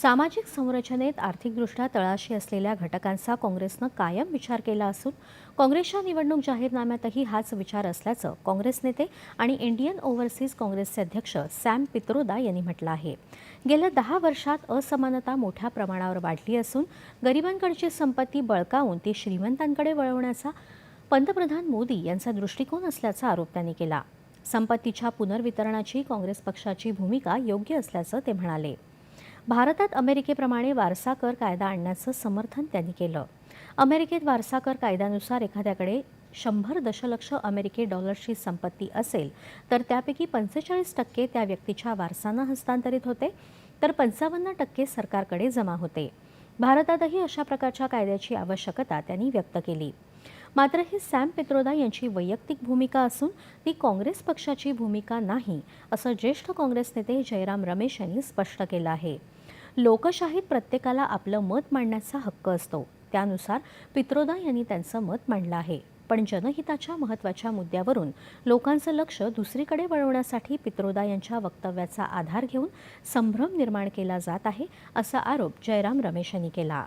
सामाजिक संरचनेत आर्थिकदृष्ट्या तळाशी असलेल्या घटकांचा काँग्रेसनं कायम विचार केला असून काँग्रेसच्या निवडणूक जाहीरनाम्यातही हाच विचार असल्याचं काँग्रेस नेते आणि इंडियन ओव्हरसीज काँग्रेसचे अध्यक्ष सॅम पित्रोदा यांनी म्हटलं आहे. गेल्या दहा वर्षात असमानता मोठ्या प्रमाणावर वाढली असून गरिबांकडची संपत्ती बळकावून ती श्रीमंतांकडे वळवण्याचा पंतप्रधान मोदी यांचा दृष्टिकोन असल्याचा आरोप त्यांनी केला. संपत्तीच्या पुनर्वितरणाची काँग्रेस पक्षाची भूमिका योग्य असल्याचं ते म्हणाले. भारतात अमेरिकेप्रमाणे वारसा कर कायदा आणण्याचं समर्थन त्यांनी केलं. अमेरिकेत वारसा कर कायद्यानुसार एखाद्याकडे शंभर दशलक्ष अमेरिकी डॉलर्सची संपत्ती असेल तर त्यापैकी पंचेचाळीस टक्के त्या व्यक्तीच्या वारसांना हस्तांतरित होते तर पंचावन्न टक्के सरकारकडे जमा होते. भारतातही अशा प्रकारच्या कायद्याची आवश्यकता त्यांनी व्यक्त केली. मात्र ही सॅम पित्रोदा यांची वैयक्तिक भूमिका असून ती काँग्रेस पक्षाची भूमिका नाही असं ज्येष्ठ काँग्रेस नेते जयराम रमेश यांनी स्पष्ट केलं आहे. लोकशाहीत प्रत्येकाला आपलं मत मांडण्याचा हक्क असतो. त्यानुसार पित्रोदा यांनी त्यांचं मत मांडलं आहे. पण जनहिताच्या महत्त्वाच्या मुद्द्यावरून लोकांचं लक्ष दुसरीकडे वळवण्यासाठी पित्रोदा यांच्या वक्तव्याचा आधार घेऊन संभ्रम निर्माण केला जात आहे असा आरोप जयराम रमेश यांनी केला.